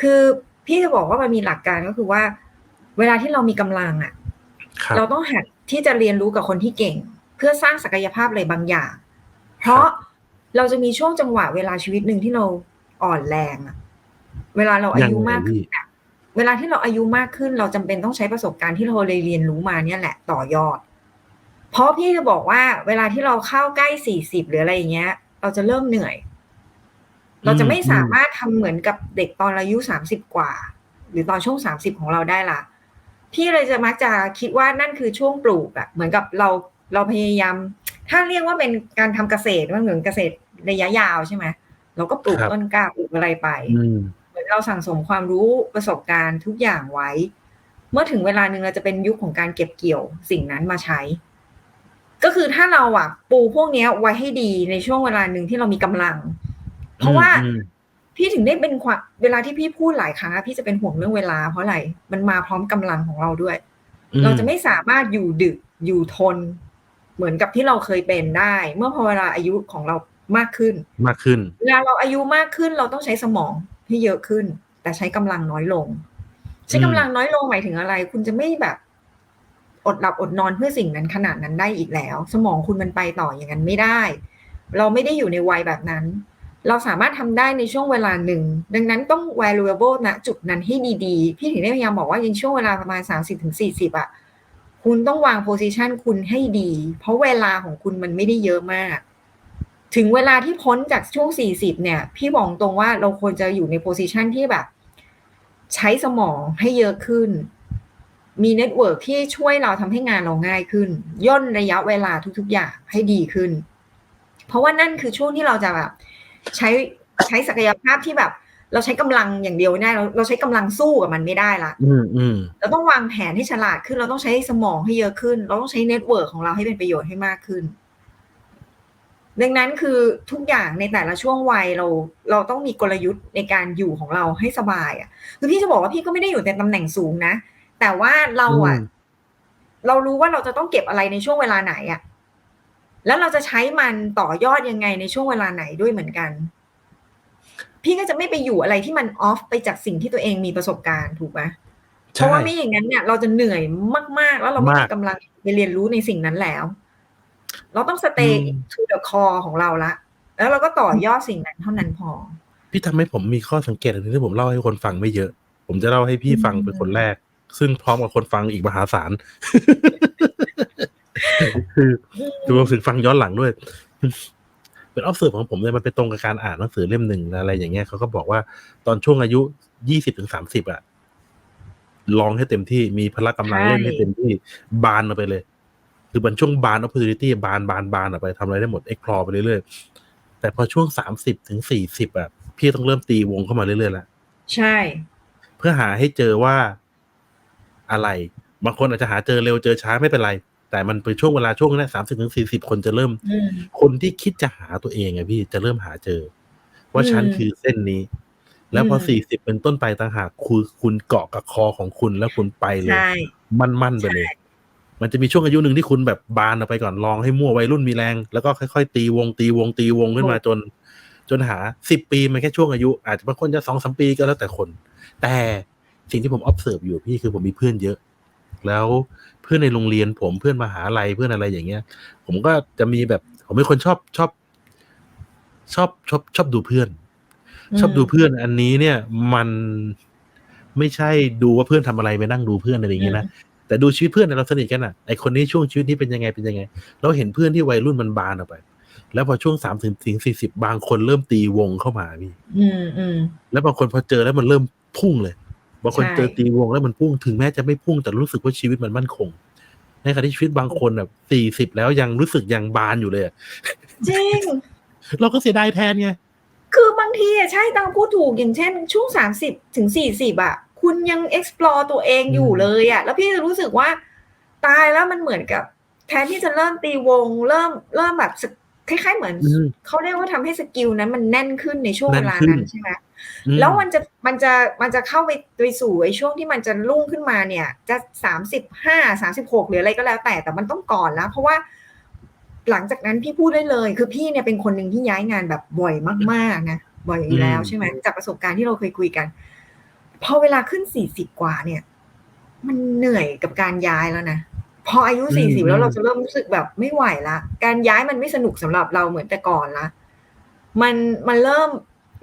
คือพี่จะบอกว่ามันมีหลักการก็คือว่า เวลาที่เรามีกำลังอะครับเราต้องหัดที่จะเรียนรู้กับคนที่เก่ง เพื่อสร้างศักยภาพอะไรบางอย่าง เพราะเราจะมีช่วงจังหวะเวลาชีวิตหนึ่งที่เราอ่อนแรงอะเวลาเราอายุมากขึ้นอะเวลาที่เราอายุมากขึ้น เราจำเป็นต้องใช้ประสบการณ์ที่เราเรียนรู้มาเนี่ยแหละต่อยอด เพราะพี่จะบอกว่าเวลาที่เราเข้าใกล้สี่สิบหรืออะไรอย่างเงี้ย เราจะเริ่มเหนื่อย เราจะไม่สามารถทำเหมือนกับเด็กตอนอายุสามสิบกว่า หรือตอนช่วงสามสิบของเราได้ละพี่เลยจะมักจะคิดว่านั่นคือช่วงปลูกอะเหมือนกับเราเราพยายาม ถ้าเรียกว่าเป็นการทำเกษตรมันเหมือนเกษตรระยะยาวใช่ไหมเราก็ปลูกครับต้นกล้าปลูกอะไรไปอืมเหมือนเราสั่งสมความรู้ประสบการณ์ทุกอย่างไว้ เมื่อถึงเวลาหนึ่งเราจะเป็นยุคของการเก็บเกี่ยวสิ่งนั้นมาใช้ ก็คือถ้าเราอะปูพวกเนี้ยไว้ให้ดีในช่วงเวลาหนึ่งที่เรามีกำลัง เพราะว่าอืมพี่ถึงได้เป็นความเวลาที่พี่พูดหลายครั้งอะพี่จะเป็นห่วงเรื่องเวลา เพราะอะไรมันมาพร้อมกำลังของเราด้วยอืมเราจะไม่สามารถอยู่ดึกอยู่ทน เหมือนกับที่เราเคยเป็นได้ เมื่อพอเวลาอายุของเรามากขึ้น มากขึ้นเวลาเราอายุมากขึ้นเราต้องใช้สมองที่เยอะขึ้น แต่ใช้กำลังน้อยลง ใช้กำลังน้อยลงหมายถึงอะไร คุณจะไม่แบบอดหลับอดนอนเพื่อสิ่งนั้นขนาดนั้นได้อีกแล้ว สมองคุณมันไปต่ออย่างนั้นไม่ได้ เราไม่ได้อยู่ในวัยแบบนั้น เราสามารถทำได้ในช่วงเวลาหนึ่ง ดังนั้นต้อง valuable ณจุดนั้นให้ดีๆ พี่ถึงได้พยายามบอกว่าในช่วงเวลาประมาณ 30-40ถึง40อะคุณต้องวาง position คุณให้ดี เพราะเวลาของคุณมันไม่ได้เยอะมาก ถึงเวลาที่พ้นจากช่วง 40 เนี่ย พี่บอกตรงว่าเราควรจะอยู่ใน position ที่แบบ ใช้สมองให้เยอะขึ้น มีเน็ตเวิร์กที่ช่วยเราทำให้งานเราง่ายขึ้น ย่นระยะเวลาทุกๆ อย่างให้ดีขึ้น เพราะว่านั่นคือช่วงที่เราจะแบบ ใช้ใช้ศักยภาพที่แบบ เราใช้กำลังอย่างเดียวไม่ได้เราเราใช้กำลังสู้กับมันไม่ได้ละอืมอืมเราต้องวางแผนให้ฉลาดขึ้น เราต้องใช้สมองให้เยอะขึ้น เราต้องใช้เน็ตเวิร์กของเราให้เป็นประโยชน์ให้มากขึ้น ดังนั้นคือทุกอย่างในแต่ละช่วงวัยเรา เราต้องมีกลยุทธ์ในการอยู่ของเราให้สบายอะคือพี่จะบอกว่าพี่ก็ไม่ได้อยู่ในตำแหน่งสูงนะแต่ว่าเราอะอืมเรารู้ว่าเราจะต้องเก็บอะไรในช่วงเวลาไหนอะ แล้วเราจะใช้มันต่อยอดยังไงในช่วงเวลาไหนด้วยเหมือนกัน พี่ก็จะไม่ไปอยู่อะไรที่มันออฟไปจากสิ่งที่ตัวเองมีประสบการณ์ถูกไหมเพใช่ราะว่าไม่อย่างนั้นเนี่ยเราจะเหนื่อยมาก ๆ แล้วเราไม่มากมีกำลังไปเรียนรู้ในสิ่งนั้นแล้ว เราต้อง stay อืม to the core ของเราละ แล้วเราก็ต่อยอดสิ่งนั้นเท่านั้นพอ พี่ทำให้ผมมีข้อสังเกตอันหนึงที่ผมเล่าให้คนฟังไม่เยอะ ผมจะเล่าให้พี่ฟังอืมเป็นคนแรก ซึ่งพร้อมกับคนฟังอีกมหาศาล คือคือผมถึงฟังย้อนหลังด้วย เป็นออฟเซิร์ฟของผมเนี่ยมันเป็นตรงกับการอ่านหนังสือเล่มหนึ่งอะไรอย่างเงี้ยเขาก็บอกว่าตอนช่วงอายุยี่สิบถึงสามสิบอะลองให้เต็มที่มีพละกำลังใช่เล่นให้เต็มที่บานออกไปเลย คือมันช่วงบาน opportunity บานบานบานออกไปทำอะไรได้หมด explore ไปเรื่อยๆแต่พอช่วงสามสิบถึงสี่สิบอะพี่ต้องเริ่มตีวงเข้ามาเรื่อยๆแล้วใช่ เพื่อหาให้เจอว่าอะไร บางคนอาจจะหาเจอเร็วเจอช้าไม่เป็นไร แต่มันเป็นช่วงเวลาช่วงนั้นสามสิบถึงสี่สิบคนจะเริ่มอืมคนที่คิดจะหาตัวเองอะพี่จะเริ่มหาเจอ ว่าอืมฉันคือเส้นนี้ แล้วพออืมสี่สิบเป็นต้นไปต่างหากคุณคุณเกาะกับคอของคุณแล้วคุณไปเลยใช่มั่นๆไปเลย มันจะมีช่วงอายุหนึ่งที่คุณแบบบานออกไปก่อนลองให้มั่ววัยรุ่นมีแรง แล้วก็ค่อยๆตีวงตีวงตีวงขึ้นมาจน จนหาสิบปีมันแค่ช่วงอายุ อาจจะบางคนจะสองสามปีก็แล้วแต่คน แต่สิ่งที่ผม observe อยู่พี่คือผมมีเพื่อนเยอะ แล้วเพื่อนในโรงเรียนผมเพื่อนมหาลัยเพื่อนอะไรอย่างเงี้ย ผมก็จะมีแบบ ผมเป็นคนชอบชอบ ชอบชอบชอบดูเพื่อน ชอบดูเพื่อนอันนี้เนี่ย มันไม่ใช่ดูว่าเพื่อนทำอะไรไปนั่งดูเพื่อนอะไรอย่างเงี้ยนะแต่ดูชีวิตเพื่อนเนี่ยเราสนิทกันอะไอคนนี้ช่วงชีวิตนี้เป็นยังไงเป็นยังไง เราเห็นเพื่อนที่วัยรุ่นมันบานออกไป แล้วพอช่วงสามถึงถึงสี่สิบบางคนเริ่มตีวงเข้ามาพี่ อืมอืมแล้วบางคนพอเจอแล้วมันเริ่มพุ่งเลย บางคนใช่เจอตีวงแล้วมันพุ่งถึงแม้จะไม่พุ่งแต่รู้สึกว่าชีวิตมันมั่นคง ในขณะที่ชีวิตบางคนแบบสี่สิบแล้วยังรู้สึกยังบานอยู่เลยอะจริง เราก็เสียดายแทนไง คือบางทีอะใช่ตังพูดถูกอย่างเช่น ช่วงสามสิบถึงสี่สิบอะคุณยัง explore ตัวเองอยู่เลยอะแล้วพี่จะรู้สึกว่า ตายแล้วมันเหมือนกับ แทนที่จะเริ่มตีวง เริ่มเริ่มแบบสคล้ายๆเหมือนอืมเขาเรียกว่าทำให้สกิลนั้นมันแน่นขึ้นในช่วงแน่เวนลาขึ้นนั้นใช่ไหมอืม แล้วมันจะมันจะมันจะเข้าไปไปสู่ไอ้ช่วงที่มันจะรุ่งขึ้นมาเนี่ย จะสามสิบห้าสามสิบหกหรืออะไรก็แล้วแต่แต่มันต้องก่อนแล้ว เพราะว่าหลังจากนั้นพี่พูดได้เลย คือพี่เนี่ยเป็นคนหนึ่งที่ย้ายงานแบบบ่อยมากๆนะบ่อยอยู่แล้วใช่ไหมจากประสบการณ์ที่เราเคยคุยกัน พอเวลาขึ้นสี่สิบกว่าเนี่ย มันเหนื่อยกับการย้ายแล้วนะพออายุอืมสี่สิบอืมแล้วเราจะเริ่มรู้สึกแบบไม่ไหวละ การย้ายมันไม่สนุกสำหรับเราเหมือนแต่ก่อนละ มันมันเริ่ม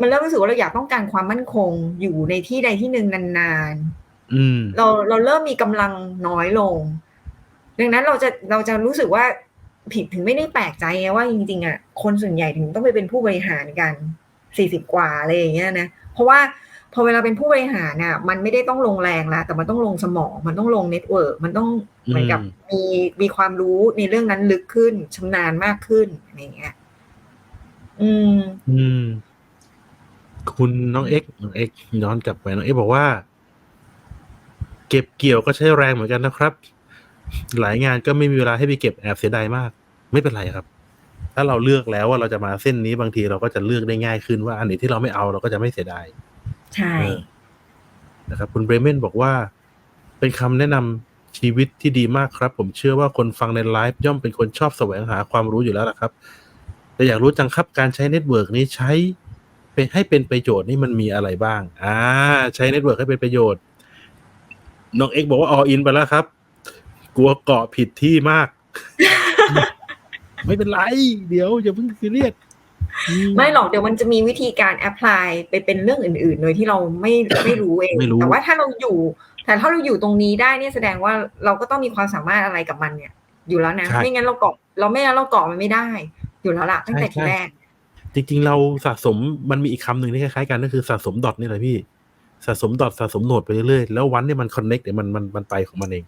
มันเริ่มรู้สึกว่าเราอยากต้องการความมั่นคงอยู่ในที่ใดที่หนึ่งนานๆอืมเราเราเริ่มมีกำลังน้อยลง ดังนั้นเราจะเราจะรู้สึกว่าผิดถึงไม่ได้แปลกใจไงว่าจริงๆอะคนส่วนใหญ่ถึงต้องไปเป็นผู้บริหารกันสี่สิบกว่าอะไรอย่างเงี้ยนะเพราะว่าพอเวลาเป็นผู้บริหารน่ะ มันไม่ได้ต้องลงแรงแล้วแต่มันต้องลงสมอง มันต้องลงเน็ตเวิร์กมันต้องเหมือนกับอืมมีมีความรู้ในเรื่องนั้นลึกขึ้นชำนาญมากขึ้นอะไรอย่างเงี้ย อืม อืม คุณน้องเอ็กซ์น้องเอ็กซ์ย้อนกลับไปน้องเอ็กซ์บอกว่า เก็บเกี่ยวก็ใช้แรงเหมือนกันนะครับ หลายงานก็ไม่มีเวลาให้ไปเก็บแอบเสียดายมาก ไม่เป็นไรครับ ถ้าเราเลือกแล้วว่าเราจะมาเส้นนี้บางทีเราก็จะเลือกได้ง่ายขึ้นว่าอันไหนที่เราไม่เอาเราก็จะไม่เสียดายใช่เออนะครับ คุณเบรเมนบอกว่า เป็นคำแนะนำชีวิตที่ดีมากครับ ผมเชื่อว่าคนฟังในไลฟ์ย่อมเป็นคนชอบแสวงหาความรู้อยู่แล้วล่ะครับแต่อยากรู้จังครับการใช้เน็ตเวิร์กนี้ใช้เป็น ให้เป็นประโยชน์นี่มันมีอะไรบ้าง อ่า ใช้เน็ตเวิร์กให้เป็นประโยชน์ น้องเอ็กบอกว่าออินไปแล้วครับ กลัวเกาะผิดที่มาก ไม่เป็นไร เดี๋ยวอย่าเพิ่งซีเรียสอืไม่หรอกเดี๋ยวมันจะมีวิธีการแอพพลายไปเป็นเรื่องอื่นๆ โดยที่เราไม่ไม่รู้เองไม่รู้แต่ว่าถ้าเราอยู่ แต่ถ้าเราอยู่ตรงนี้ได้เนี่ยแสดงว่าเราก็ต้องมีความสามารถอะไรกับมันเนี่ย อยู่แล้วนะใช่ไม่งั้นเราเกาะเราไม่งั้นเราเกาะมันไม่ได้ อยู่แล้วล่ะตั้งแต่ใช่ทีใช่แรก จริง ๆ เราสะสมมันมีอีกคำหนึ่งที่คล้าย ๆ กันก็คือสะสมดอทนี่แหละพี่ สะสมดอทสะสมโหนดไปเรื่อยๆแล้ววันเนี่ยมันคอนเน็กเดี๋ยวมันมันมันไปของมันเอง